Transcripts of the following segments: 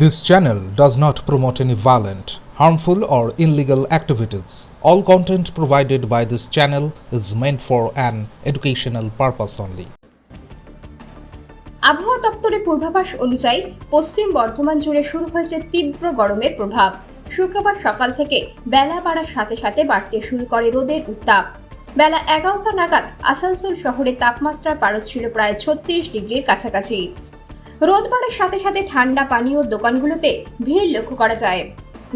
This channel does not promote any violent, harmful, or illegal activities. All content provided by this channel is meant for an educational purpose only. আবহাওয়া দপ্তরের পূর্বাভাস অনুযায়ী পশ্চিম বর্ধমান জুড়ে শুরু হয়েছে তীব্র গরমের প্রভাব শুক্রবার সকাল থেকে বেলা বাড়ার সাথে সাথে বাড়তে শুরু করে রোদের উত্তাপ বেলা এগারোটা নাগাদ আসানসোল শহরে তাপমাত্রার পারদ ছিল প্রায় ছত্রিশ ডিগ্রির কাছাকাছি রোদ বাড়ার সাথে সাথে ঠান্ডা পানীয় দোকানগুলোতে ভিড় লক্ষ্য করা যায়।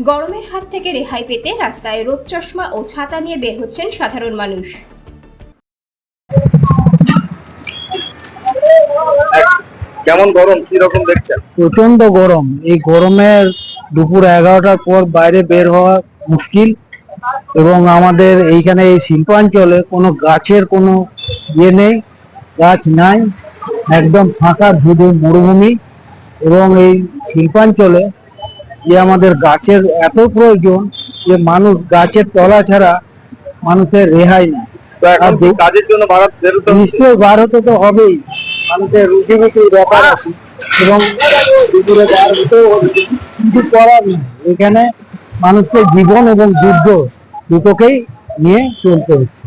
গরমের হাত থেকে রেহাই পেতে রাস্তায় রোদ চশমা ও ছাতা নিয়ে বের হচ্ছেন সাধারণ মানুষ। কেমন গরম? কি রকম দেখছেন? প্রচণ্ড গরম। এই গরমের দুপুর এগারোটার পর বাইরে বের হওয়া মুশকিল এবং আমাদের এইখানে এই শিল্পাঞ্চলে কোনো গাছের কোনো ইয়ে নেই গাছ নাই। একদম ফাঁকা ধুধু মরুভূমি এবং এই শিল্পাঞ্চলে যে আমাদের গাছের এত প্রয়োজন যে মানুষ গাছের তলা ছাড়া মানুষের রেহাই কাজের জন্য ভারত নিশ্চয়ই বার হতে তো হবেই। মানুষের রুটি ব্যাপার আছে এবং দুপুরে বার হতেও হবে। কিছু করার নেই। এখানে মানুষের জীবন এবং যুদ্ধ দুটোকেই নিয়ে চলতে হচ্ছে।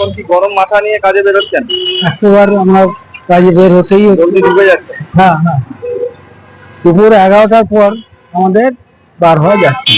এখন কি গরম মাথা নিয়ে কাজে বেরোচ্ছেন? একবার আমরা কাজে বের হতেই। জলদি ঢুকে যাচ্ছে। হ্যাঁ হ্যাঁ। দুপুর এগারোটার পর আমাদের বার হওয়া যাচ্ছে।